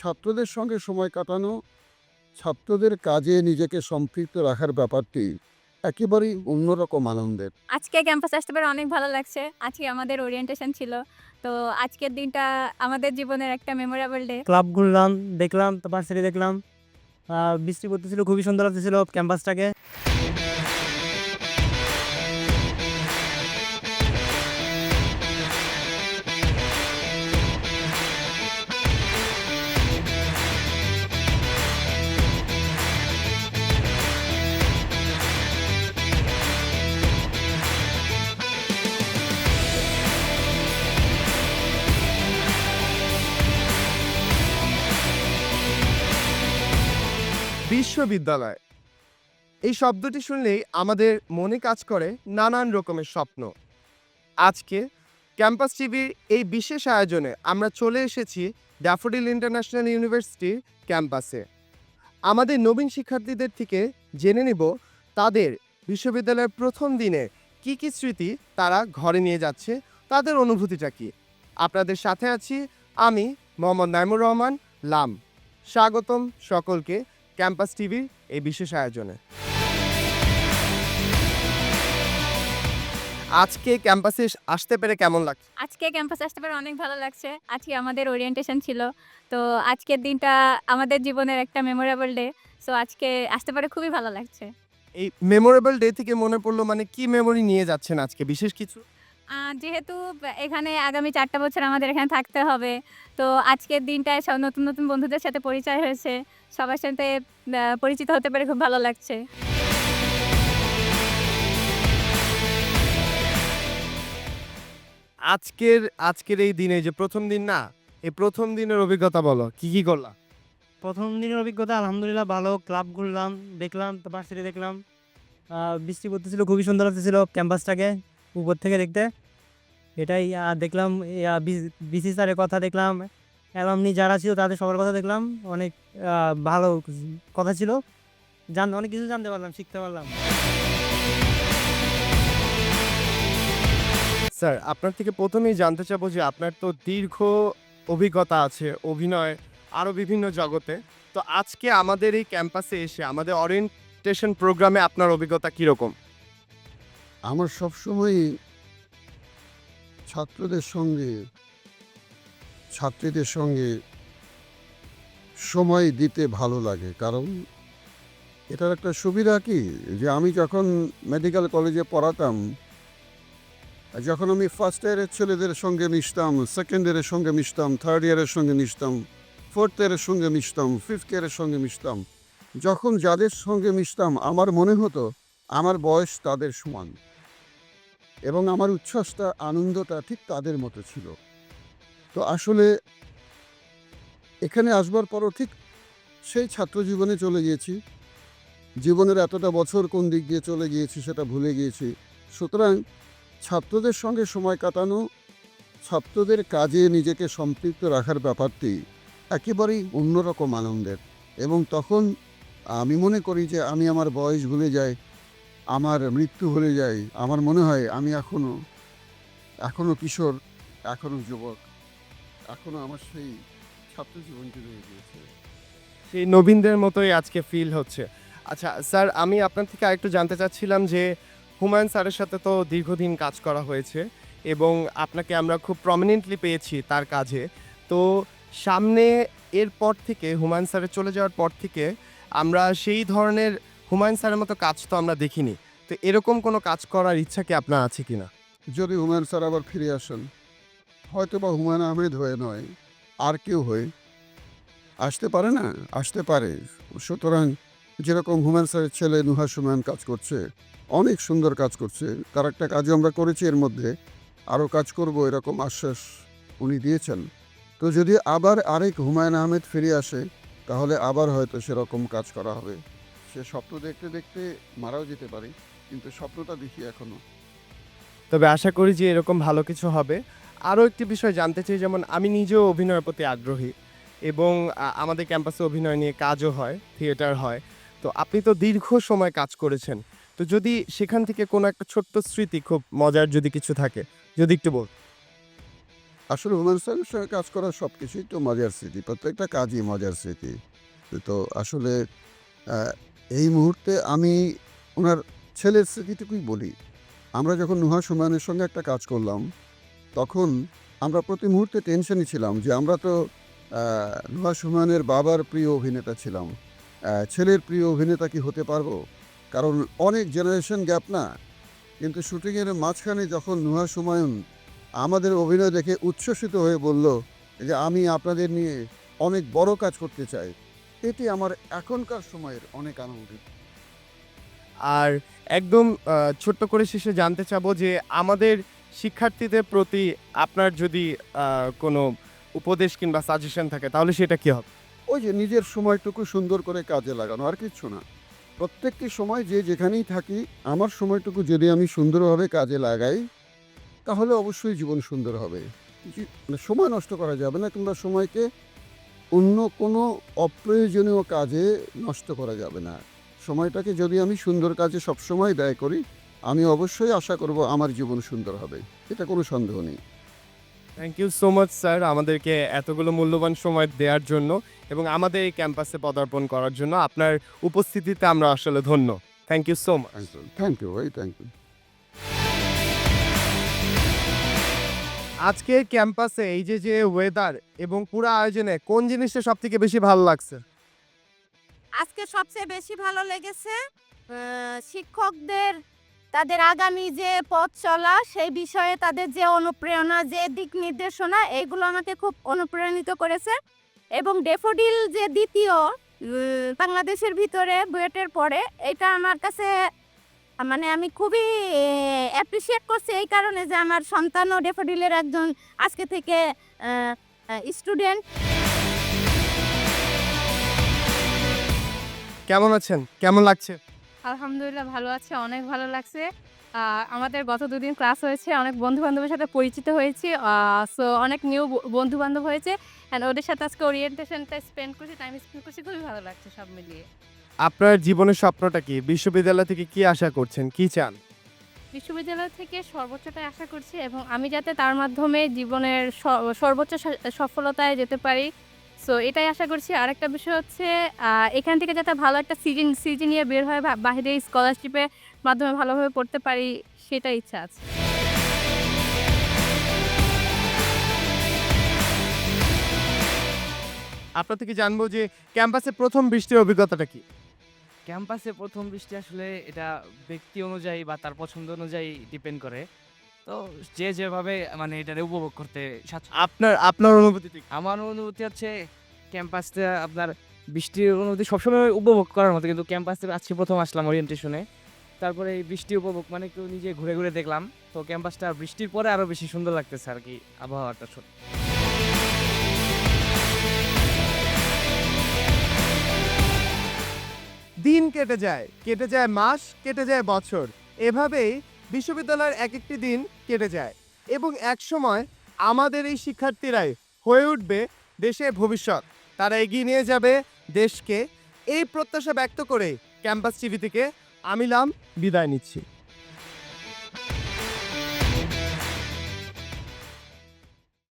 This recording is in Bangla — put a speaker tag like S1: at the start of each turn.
S1: ছাত্রদের সঙ্গে সময় কাটানো ছাত্রদের কাজে নিজেকে সম্পৃক্ত রাখার ব্যাপারটি একেবারেই অন্যরকম আনন্দের।
S2: আজকে ক্যাম্পাস আসতে পারে অনেক ভালো লাগছে। আজকে আমাদের ওরিয়েন্টেশন ছিল। তো আজকের দিনটা আমাদের জীবনের একটা মেমোরেবল ডে
S3: ক্লাব ঘুরলাম দেখলাম তো ভার্সিটি দেখলাম। বৃষ্টি পড়তেছিল খুবই সুন্দর লাগতেছিল ক্যাম্পাসটাকে।
S4: বিশ্ববিদ্যালয়। এই শব্দটি শুনলেই আমাদের মনে কাজ করে নানান রকমের স্বপ্ন। আজকে ক্যাম্পাস টিভির এই বিশেষ আয়োজনে আমরা চলে এসেছি ড্যাফোডিল ইন্টারন্যাশনাল ইউনিভার্সিটির ক্যাম্পাসে। আমাদের নবীন শিক্ষার্থীদের থেকে জেনে নেব তাদের বিশ্ববিদ্যালয়ের প্রথম দিনে কি কি স্মৃতি তারা ঘরে নিয়ে যাচ্ছে, তাদের অনুভূতিটা কি? আপনাদের সাথে আছি আমি মোহাম্মদ নাইমুর রহমান, লাম। স্বাগতম সকলকে ক্যাম্পাস টিভির এই বিশেষ আয়োজনে। আজকে ক্যাম্পাসে আসতে পেরে কেমন লাগছে
S2: আজকে ক্যাম্পাস আসতে পেরে অনেক ভালো লাগছে। আজকে আমাদের ওরিয়েন্টেশন ছিল। তো আজকের দিনটা আমাদের জীবনের একটা মেমোরেবল ডে সো আজকে আসতে পারে খুবই ভালো লাগছে।
S4: এই মেমোরেবল ডে থেকে মনে পড়ল মানে কি মেমোরি নিয়ে যাচ্ছেন আজকে? বিশেষ কিছু?
S2: যেহেতু এখানে আগামী চারটা বছর আমাদের এখানে থাকতে হবে তো আজকের দিনটায় সব নতুন নতুন বন্ধুদের সাথে পরিচয় হয়েছে। সবার সাথে পরিচিত হতে পেরে খুব ভালো লাগছে।
S4: আজকের আজকের এই দিনে যে প্রথম দিন না এই প্রথম দিনের অভিজ্ঞতা বলো কি কি করলা?
S3: প্রথম দিনের অভিজ্ঞতা আলহামদুলিল্লাহ ভালো ক্লাব ঘুরলাম দেখলাম তো ভার্সিটি দেখলাম। বৃষ্টি পড়তেছিল খুবই সুন্দর লাগতেছিল ক্যাম্পাসটাকে। উপর থেকে দেখতে। এটাই দেখলাম বিসি স্যারের কথা দেখলাম। অ্যালামনি যারা ছিল তাদের সবার কথা দেখলাম। অনেক ভালো কথা ছিল। জান, অনেক কিছু জানতে পারলাম, শিখতে পারলাম।
S4: স্যার, আপনার থেকে প্রথমেই জানতে চাবো যে আপনার তো দীর্ঘ অভিজ্ঞতা আছে, অভিনয় আরও বিভিন্ন জগতে। তো আজকে আমাদের এই ক্যাম্পাসে এসে, আমাদের অরিয়েন্টেশন প্রোগ্রামে আপনার অভিজ্ঞতা কীরকম?
S1: আমার সবসময় ছাত্রদের সঙ্গে, ছাত্রীদের সঙ্গে সময় দিতে ভালো লাগে। কারণ এটার একটা সুবিধা কি? যে আমি যখন মেডিকেল কলেজে পড়াতাম, যখন আমি ফার্স্ট ইয়ারের ছেলেদের সঙ্গে মিশতাম সেকেন্ড ইয়ারের সঙ্গে মিশতাম থার্ড ইয়ারের সঙ্গে মিশতাম ফোর্থ ইয়ারের সঙ্গে মিশতাম ফিফথ ইয়ারের সঙ্গে মিশতাম, যখন যাদের সঙ্গে মিশতাম, আমার মনে হতো আমার বয়স তাদের সমান। এবং আমার উচ্ছ্বাসটা, আনন্দটা ঠিক তাদের মতো ছিল। তো আসলে এখানে আসবার পরও ঠিক সেই ছাত্র জীবনে চলে গিয়েছি। জীবনের এতটা বছর কোন দিক দিয়ে চলে গিয়েছি সেটা ভুলে গিয়েছি। সুতরাং ছাত্রদের সঙ্গে সময় কাটানো, ছাত্রদের কাজে নিজেকে সম্পৃক্ত রাখার ব্যাপারটি একেবারেই অন্যরকম আনন্দের। এবং তখন আমি মনে করি যে আমি আমার বয়স ভুলে যাই আমার মৃত্যু ভুলে যাই। আমার মনে হয় আমি এখনও এখনও কিশোর, এখনও যুবক, এখনও আমার সেই ছাত্র জীবনটি রয়ে গিয়েছে।
S4: সেই নবীনদের মতোই আজকে ফিল হচ্ছে। আচ্ছা স্যার, আমি আপনার থেকে আরেকটু জানতে চাচ্ছিলাম যে হুমায়ুন স্যারের সাথে তো দীর্ঘদিন কাজ করা হয়েছে এবং আপনাকে আমরা খুব প্রমিনেন্টলি পেয়েছি তার কাজে। তো সামনে এরপর থেকে, হুমায়ুন স্যারের চলে যাওয়ার পর থেকে আমরা সেই ধরনের হুমায়ুন স্যারের মতো কাজ তো আমরা দেখিনি। তো এরকম কোনো কাজ করার ইচ্ছা কি আপনার আছে কিনা
S1: যদি হুমায়ুন স্যার আবার ফিরে আসেন হয়তো বা হুমায়ুন আহমেদ হয়ে নয়, আর কেউ হয়ে। আসতে পারে না? আসতে পারে। সুতরাং যেরকম হুমায়ুন স্যারের ছেলে নুহা সুমায়ন কাজ করছে, অনেক সুন্দর কাজ করছে, তার একটা কাজও আমরা করেছি এর মধ্যে, আরও কাজ করব এরকম আশ্বাস উনি দিয়েছেন। তো যদি আবার আরেক হুমায়ুন আহমেদ ফিরে আসে, তাহলে আবার হয়তো সেরকম কাজ করা হবে। সে স্বপ্ন দেখতে দেখতে মারাও যেতে পারে কিন্তু স্বপ্নটা দেখি এখনও।
S4: তবে আশা করি যে এরকম ভালো কিছু হবে। আরও একটি বিষয় জানতে চাই যেমন আমি নিজেও অভিনয়ের প্রতি আগ্রহী এবং আমাদের ক্যাম্পাসে অভিনয় নিয়ে কাজও হয় থিয়েটার হয়। তো আপনি তো দীর্ঘ সময় কাজ করেছেন। তো যদি সেখান থেকে কোনো একটা ছোট্ট স্মৃতি খুব মজার যদি কিছু থাকে যদি একটু বল
S1: আসলে হুমায়ুন স্যারের সঙ্গে কাজ করার সব কিছুই তো মজার স্মৃতি প্রত্যেকটা কাজই মজার স্মৃতি। তো আসলে এই মুহূর্তে আমি ওনার ছেলের স্মৃতিটুকুই বলি। আমরা যখন নুহা হুমায়ুনের সঙ্গে একটা কাজ করলাম তখন আমরা প্রতি মুহূর্তে টেনশনই ছিলাম যে আমরা তো আহ, নুহাস হুমায়ুনের বাবার প্রিয় অভিনেতা ছিলাম। ছেলের প্রিয় অভিনেতা কি হতে পারব? কারণ অনেক জেনারেশন গ্যাপ না। কিন্তু শুটিংয়ের মাঝখানে যখন নুহা হুমায়ুন আমাদের অভিনয় দেখে উচ্ছ্বসিত হয়ে বলল যে আমি আপনাদের নিয়ে অনেক বড় কাজ করতে চাই এটি আমার এখনকার সময়ের অনেক আনন্দিত
S4: আর একদম ছোট্ট করে শেষে জানতে চাবো যে আমাদের শিক্ষার্থীদের প্রতি আপনার যদি কোনো উপদেশ কিংবা সাজেশন থাকে তাহলে সেটা কি হবে?
S1: ওই যে নিজের সময়টুকু সুন্দর করে কাজে লাগানো আর কিচ্ছু না। প্রত্যেকটি সময় যে যেখানেই থাকি আমার সময়টুকু যদি আমি সুন্দরভাবে কাজে লাগাই তাহলে অবশ্যই জীবন সুন্দর হবে। মানে সময় নষ্ট করা যাবে না কিংবা সময়কে অন্য কোনো অপ্রয়োজনীয় কাজে নষ্ট করা যাবে না। সময়টাকে যদি আমি সুন্দর কাজে সবসময় ব্যয় করি আমি অবশ্যই আশা করব আমার জীবন সুন্দর হবে এটা কোনো সন্দেহ নেই।
S4: Thank you so much sir আমাদেরকে এতগুলো মূল্যবান সময় দেওয়ার জন্য এবং আমাদের এই ক্যাম্পাসে পদার্পণ করার জন্য আপনার উপস্থিতিতে আমরা আসলে ধন্য। Thank you so much
S1: thank you ভাই থ্যাংক ইউ
S4: আজকে ক্যাম্পাসে এই যে যে ওয়েদার এবং পুরো আয়োজনে কোন জিনিসটা সব থেকে বেশি ভালো লাগছে?
S5: আজকে সবচেয়ে বেশি ভালো লেগেছে শিক্ষকদের, তাদের আগামী যে পথ চলা, সেই বিষয়ে তাদের যে অনুপ্রেরণা, যে দিক নির্দেশনা এইগুলো আমাকে খুব অনুপ্রাণিত করেছে। এবং ডেফোডিল যে দ্বিতীয় বাংলাদেশের ভিতরে বুয়েটের পরে, এটা আমার কাছে মানে আমি খুবই অ্যাপ্রিসিয়েট করছি এই কারণে যে আমার সন্তানও ডেফোডিলের একজন আজকে থেকে স্টুডেন্ট
S4: কেমন আছেন? কেমন লাগছে?
S2: আলহামদুলিল্লাহ ভালো আছে অনেক ভালো লাগছে। আমাদের গত দুদিন ক্লাস হয়েছে অনেক বন্ধু বান্ধবের সাথে পরিচিত হয়েছি সো অনেক নিউ বন্ধু বান্ধব হয়েছে অ্যান্ড ওদের সাথে আজকে ওরিয়েন্টেশনটা স্পেন্ড করছি টাইম স্পেন্ড করছি খুবই ভালো লাগছে সব মিলিয়ে।
S4: আপনার জীবনের স্বপ্নটা কি? বিশ্ববিদ্যালয় থেকে কি আশা করছেন? কি চান?
S2: বিশ্ববিদ্যালয় থেকে সর্বোচ্চটাই আশা করছি এবং আমি যাতে তার মাধ্যমে জীবনের সর্বোচ্চ সফলতায় যেতে পারি। সো এটাই আশা করছি। আরেকটা বিষয় হচ্ছে এখান থেকে যাতে ভালো একটা সিজন সিজন নিয়ে বের হয় বা- বাইরে স্কলারশিপের মাধ্যমে ভালোভাবে পড়তে পারি সেটা ইচ্ছা আছে।
S4: আপনার থেকে জানব যে ক্যাম্পাসে প্রথম বৃষ্টির অভিজ্ঞতাটা কি?
S6: ক্যাম্পাসে প্রথম বৃষ্টি আসলে এটা ব্যক্তি অনুযায়ী বা তার পছন্দ অনুযায়ী ডিপেন্ড করে। তো যে যেভাবে মানে এটারে উপভোগ করতে
S4: আপনার আপনার অনুভূতি
S6: আমার অনুভূতি হচ্ছে ক্যাম্পাসটা আপনার বৃষ্টির অনুভূতি সবসময় উপভোগ করার মতো কিন্তু ক্যাম্পাসে আজকে প্রথম আসলাম ওরিয়েন্টেশনে তারপরে এই বৃষ্টি উপভোগ মানে কেউ নিজে ঘুরে ঘুরে দেখলাম। তো ক্যাম্পাসটা বৃষ্টির পরে আরও বেশি সুন্দর লাগতেছে আর কি আবহাওয়াটা সত্যি।
S4: দিন কেটে যায় কেটে যায় মাস, কেটে যায় বছর। এভাবেই বিশ্ববিদ্যালয়ের এক একটি দিন কেটে যায়। এবং এক সময় আমাদের এই শিক্ষার্থীরাই হয়ে উঠবে দেশের ভবিষ্যৎ। তারা এগিয়ে নিয়ে যাবে দেশকে। এই প্রত্যাশা ব্যক্ত করে ক্যাম্পাস টিভি থেকে আমিলাম বিদায় নিচ্ছি।